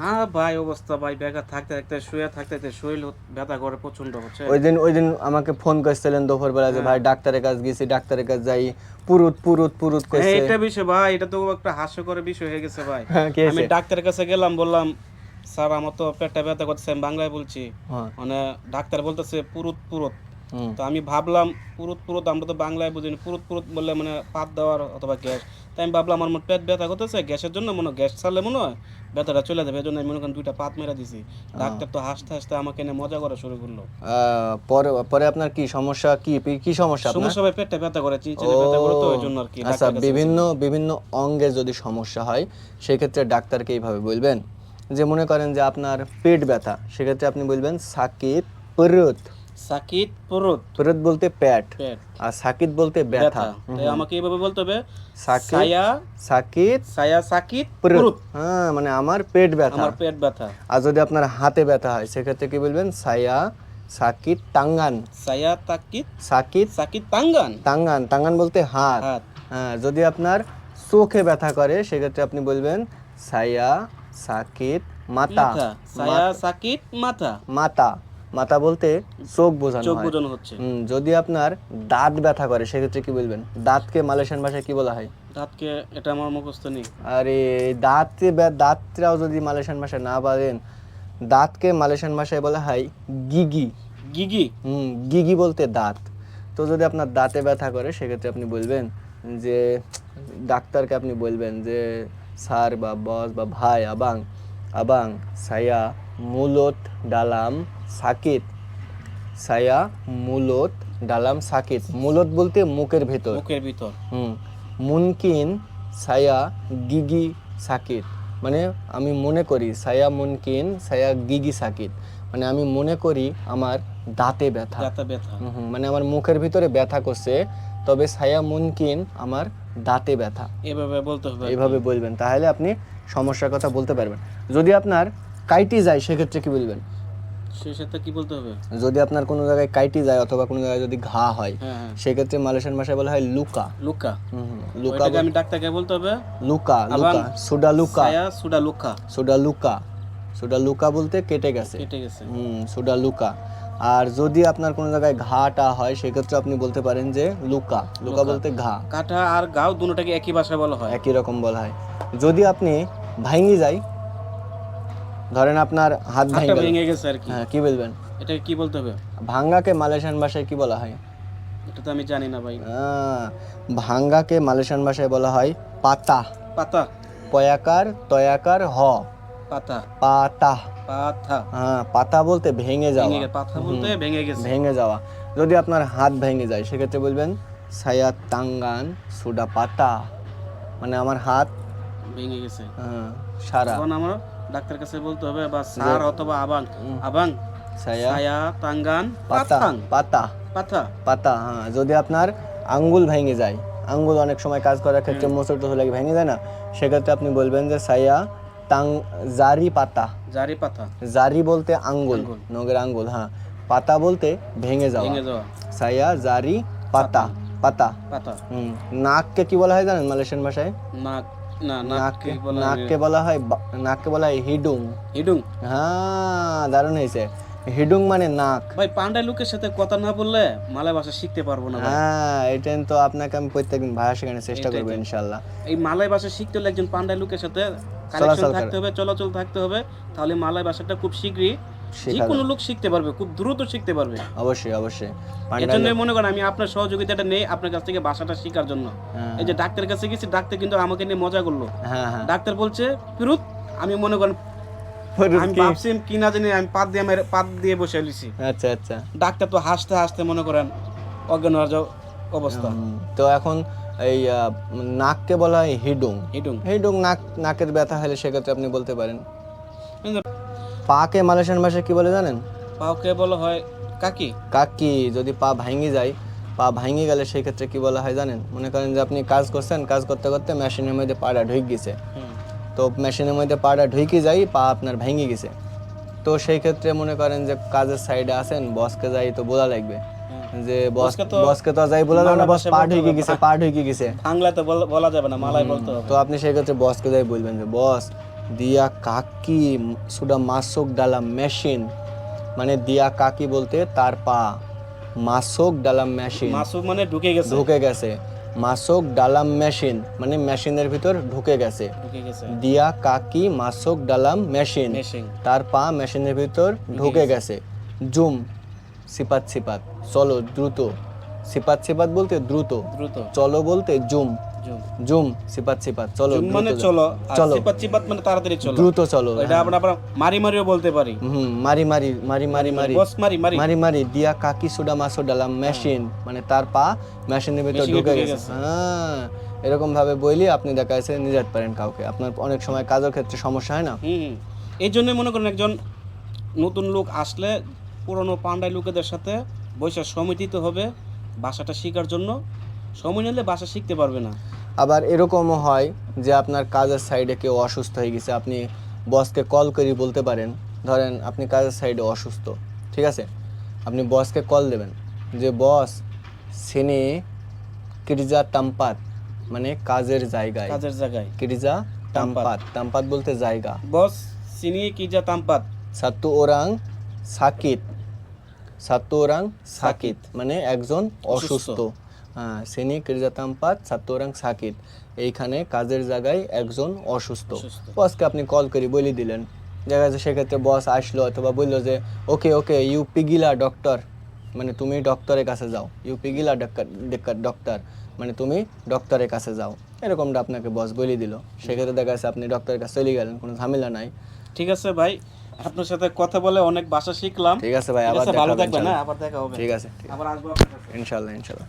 হ্যাঁ ভাই অবস্থা ভাই বেকার থাকতে থাকতে শুয়ে থাকতে থাকতে শরীর ব্যথা করে প্রচণ্ড হচ্ছে। ওই দিন ওই দিন আমাকে ফোন করছিলেন দুপুরবেলা যে ভাই ডাক্তারের কাছে গেছি ডাক্তারের কাছে যাই। পুরুত পুরুত পুরুত হ্যাঁ, এটা বিষয় ভাই এটা তো একটা হাস্যকর বিষয় হয়ে গেছে ভাই। হ্যাঁ, আমি ডাক্তারের কাছে গেলাম বললাম স্যার আমার তো পেটটা ব্যথা করতেছে আমি বাংলায় বলছি। হ্যাঁ। মানে ডাক্তার বলতেছে পুরুত পুরুত। তো আমি ভাবলাম পুরুত পুরুত আমরা তো বাংলায় বুঝিনি। পুরুত পুরুত বললে মানে পাত দেওয়ার অথবা গ্যাস। তাই আমি ভাবলাম আমার মনে পেট ব্যথা করতেছে গ্যাসের জন্য মনে গ্যাস ছাড়লে মনে হয় ব্যথাটা চলে যাবে। এই জন্য আমি মনে করেন দুইটা পাত মেরে দিছি। ডাক্তার তো হাসতে হাসতে আমাকে নিয়ে মজা করা শুরু করল। পরে পরে আপনার কি সমস্যা? কি কি সমস্যা আপনার? সমস্যা ভাই পেটটা ব্যথা করে চিনচিনে ব্যথা করে তো ওই জন্য আর কি আচ্ছা বিভিন্ন বিভিন্ন অঙ্গে যদি সমস্যা হয় সেক্ষেত্রে ডাক্তারকে এইভাবে বলবেন যে মনে করেন যে আপনার পেট ব্যথা সেক্ষেত্রে আপনি বলবেন সাকিত পুরুত। সাকিত পুরুত। পুরুত বলতে পেট পেট আর সাকিত বলতে ব্যথা। তাই আমাকে এইভাবে বলতে হবে সাকিত সায়া সাকিত সায়া সাকিত পুরুত। হ্যাঁ মানে আমার পেট ব্যথা। আমার পেট ব্যথা। আর যদি আপনার হাতে ব্যথা হয় সেক্ষেত্রে কি বলবেন? সায়া সাকিত টাঙ্গান। সায়া তাকিত সাকিত সাকিত তাঙ্গান টাঙ্গান টাঙ্গান বলতে হাত। হ্যাঁ যদি আপনার চোখে ব্যথা করে সেক্ষেত্রে আপনি বলবেন সায়া সাকিত মাতা মাথা। সায়া সাকিত মাথা। মাতা মাতা বলতে চোখ বোঝানো চোখ বোঝানো হচ্ছে। যদি আপনার দাঁত ব্যথা করে সেক্ষেত্রে কি বলবেন? দাঁতকে মালয়েশিয়ান ভাষায় কি বলা হয়? দাঁতকে এটা আমার মুখস্থ নেই। আরে দাঁতে দাঁতরাও যদি মালয়েশিয়ান ভাষায় না পারেন দাঁতকে মালয়েশিয়ান ভাষায় বলা হয় গিগি। গিগি? হুম গিগি বলতে দাঁত। তো যদি আপনার দাঁতে ব্যথা করে সেক্ষেত্রে আপনি বলবেন যে ডাক্তারকে আপনি বলবেন যে স্যার বা বস বা ভাই আবাং আবাং সায়া মুলত ডালাম সাকিত। সায়া মুলত ডালাম সাকিত। মুলত বলতে মুখের ভেতর। মুখের ভিতর। হুম। মুনকিন সায়া গিগি সাকিত। মানে আমি মনে করি সায়া মুনকিন সায়া গিগি সাকিত। মানে আমি মনে করি আমার দাঁতে ব্যথা। ব্যথা ব্যথা। হুম হুম, মানে আমার মুখের ভিতরে ব্যথা করছে তবে সায়া মুনকিন আমার দাঁতে ব্যথা। এভাবে বলতে হবে এভাবে বলবেন তাহলে আপনি সমস্যার কথা বলতে পারবেন। যদি আপনার কাইটি যায় সেক্ষেত্রে কি বলবেন? সেই কি বলতে হবে? যদি আপনার কোনো জায়গায় কাইটি যায় অথবা কোনো জায়গায় যদি ঘা হয় হ্যাঁ হ্যাঁ। সেক্ষেত্রে মালয়েশিয়ান ভাষায় বলা হয় লুকা। লুকা? লুকা আমি ডাক্তারকে বলতে হবে। লুকা লুকা সুডা লুকা। সুডা লুকা। সুডা লুকা। সুডা লুকা বলতে কেটে গেছে। কেটে গেছে। হুম সুডা লুকা। আর যদি আপনার কোনো জায়গায় ঘাটা হয় সেক্ষেত্রে আপনি বলতে পারেন যে লুকা। লুকা বলতে ঘা। কাটা আর গাও দুটোটাকে একই ভাষায় বলা হয়। একই রকম বলা হয়। যদি আপনি ভাঙ্গি যায় ধরেন আপনার হাত ভেঙে গেছে আর কি। হ্যাঁ কি বলবেন? এটা কি বলতে হবে? ভাঙ্গাকে মালয়েশিয়ান ভাষায় কি বলা হয়? এটা তো আমি জানি না ভাই। ভাঙ্গাকে মালয়েশিয়ান ভাষায় বলা হয় পাতা। পাতা। পয়াকার তয়াকার হ। পাতা। পাতা। পাতা হ্যাঁ পাতা বলতে ভেঙে যাওয়া। ভেঙে গেছে বলতে ভেঙে গেছে। ভেঙে যাওয়া। যদি আপনার হাত ভেঙে যায় সেক্ষেত্রে বলবেন সায়া তাঙ্গান সুডা পাতা মানে আমার হাত ভেঙে গেছে। সারা। তখন আমার ডাক্তার কাছে বলতে হবে বা সার অথবা আবাং। আবাং। তাঙ্গান পাতা পাতাং। পাতা। পাতা হ্যাঁ যদি আপনার আঙ্গুল ভেঙে যায় আঙ্গুল অনেক সময় কাজ করার ক্ষেত্রে মোচড় টোচড় লাগে ভেঙে যায় না? সেক্ষেত্রে আপনি বলবেন যে সায়া তাং জারি পাতা। জারি পাতা। জারি বলতে আঙ্গুল আঙ্গুল। নগের আঙ্গুল হ্যাঁ। পাতা বলতে ভেঙে যাওয়া। ভেঙে যাওয়া। সায়া জারি পাতা। পাতা। পাতা। হুম নাককে কি বলা হয় জানেন মালয়েশিয়ান ভাষায়? নাক। না নাককে হয়? নাককে বলা হয় নাককে বলা হয় হিডুং। হিডুং? হ্যাঁ দারুণ হয়েছে। হিডুং মানে নাক। ভাই পান্ডা লোকের সাথে কথা না বললে মালয় ভাষা শিখতে পারব না হ্যাঁ এটা তো আপনাকে আমি প্রত্যেকদিন ভাষা শেখানোর চেষ্টা এটাই করব তো। ইনশাল্লাহ। এই মালয় ভাষা শিখতে হলে একজন পান্ডা লোকের সাথে চলাচল থাকতে হবে চলাচল থাকতে হবে। তাহলে মালয় ভাষাটা খুব শীঘ্রই যে কোনো লোক শিখতে পারবে খুব দ্রুত শিখতে পারবে। অবশ্যই অবশ্যই। মনে করেন আমি আপনার সহযোগিতাটা নেই আপনার কাছ থেকে ভাষাটা শেখার জন্য। হ্যাঁ। এই যে ডাক্তারের কাছে গেছি ডাক্তার কিন্তু আমাকে নিয়ে মজা করল। হ্যাঁ হ্যাঁ। ডাক্তার বলছে আমি মনে করেন আমি ভাবছি কি না জানি আমি পাত দিয়ে পাত দিয়ে বসে লিছি আচ্ছা আচ্ছা। ডাক্তার তো হাসতে হাসতে মনে করেন অজ্ঞান হওয়ার অবস্থা। তো এখন এই নাককে বলা হয় হিডুং। হিডুং। হিডুং নাক নাকের ব্যথা হলে সেক্ষেত্রে আপনি বলতে পারেন। পাকে মালয়েশিয়ান ভাষায় কি বলে জানেন? পাওকে বলা হয় কাকি। কাকি যদি পা ভাঙি যায় পা ভাঙি গেলে সেই ক্ষেত্রে কি বলা হয় জানেন? মনে করেন যে আপনি কাজ করছেন কাজ করতে করতে মেশিনের মধ্যে পাটা ঢুকে গেছে। তো মেশিনের মধ্যে পাটা ঢুকে যাই পা আপনার ভেঙে গেছে। তো সেই ক্ষেত্রে মনে করেন যে কাজের সাইডে আছেন বসকে যাই তো বোলা লাগবে। যে বস বসকে তো যাই বলা যাবে না বস পা ঢুকে গেছে পা ঢুকে গেছে। বাংলায় তো বলা যাবে না মালাই বলতে হবে। তো আপনি সেই ক্ষেত্রে বসকে যাই বলবেন যে বস দিয়া কাকি সুডা মাসক ডালা মেশিন। মানে দিয়া কাকি বলতে তার পা। মাসক ডালাম মেশিন। মাসক মানে ঢুকে গেছে। ঢুকে গেছে। মাসক ডালাম মেশিন। মানে মেশিনের ভিতর ঢুকে গেছে। দিয়া কাকি মাসক ডালাম মেশিন। মেশিং তার পা মেশিনের ভিতর ঢুকে গেছে। জুম। সিপাত সিপাত। চলো দ্রুত। সিপাত সিপাত বলতে দ্রুত। দ্রুত। চলো বলতে জুম। জুম। সিপাত সিপাত চলো মানে চলো চলো। চিপাত চিপাত মানে তাড়াতাড়ি চলো। দ্রুত চলো এটা আমরা আবার মারি মারিও বলতে পারি। হুম মারি মারি মারি মারি মারি। বস মারি মারি। মারি মারি দিয়া কাকি সুডা মাসো ডালাম মেশিন। মানে তার পা মেশিনের ভিতর ঢুকে গেছে। হ্যাঁ এরকম ভাবে বইলি আপনি দেখা যাচ্ছে নিয়ে যেতে পারেন কাউকে। আপনার অনেক সময় কাজের ক্ষেত্রে সমস্যা হয় না। এই জন্য মনে করেন একজন নতুন লোক আসলে পুরনো পান্ডাই লোকেদের সাথে বৈশাখ সময় দিতে হবে ভাষাটা শেখার জন্য। সময় নিলে ভাষা শিখতে পারবে না। আবার এরকমও হয় যে আপনার কাজের সাইডে কেউ অসুস্থ হয়ে গেছে আপনি বসকে কল করে বলতে পারেন ধরেন আপনি কাজের সাইডে অসুস্থ ঠিক আছে? আপনি বসকে কল দেবেন যে বস সিনি কিরিজা তাম্পাত মানে কাজের জায়গায়। কাজের জায়গায়। কিরিজা তাম্পাত তাম্পাত বলতে জায়গা। বস চিনি কি যা তামপাত সাতু ওরাং সাকিত। সাতু ওরাং সাকিত মানে একজন অসুস্থ। হ্যাঁ সিনি কিরিজা তাম্পাত সাতু ওরাং সাকিত। এইখানে কাজের জায়গায় একজন অসুস্থ। বসকে আপনি কল করে বলে দিলেন। দেখা যাচ্ছে সেক্ষেত্রে বস আসলো অথবা বলল যে ওকে ওকে ইউ পিগিলা ডক্টর মানে তুমি ডক্টরের কাছে যাও। ইউ পিগিলা ডক্টর মানে তুমি ডক্টরের কাছে যাও। এরকমটা আপনাকে বস বলে দিল। সেক্ষেত্রে দেখা যাচ্ছে আপনি ডক্টরের কাছে চলে গেলেন কোনো ঝামেলা নাই। ঠিক আছে ভাই আপনার সাথে কথা বলে অনেক ভাষা শিখলাম। ঠিক আছে ভাই আবার ভালো থাকবেন। হ্যাঁ আবার দেখা হবে। ঠিক আছে আবার আসব ইনশাল্লাহ ইনশাল্লাহ।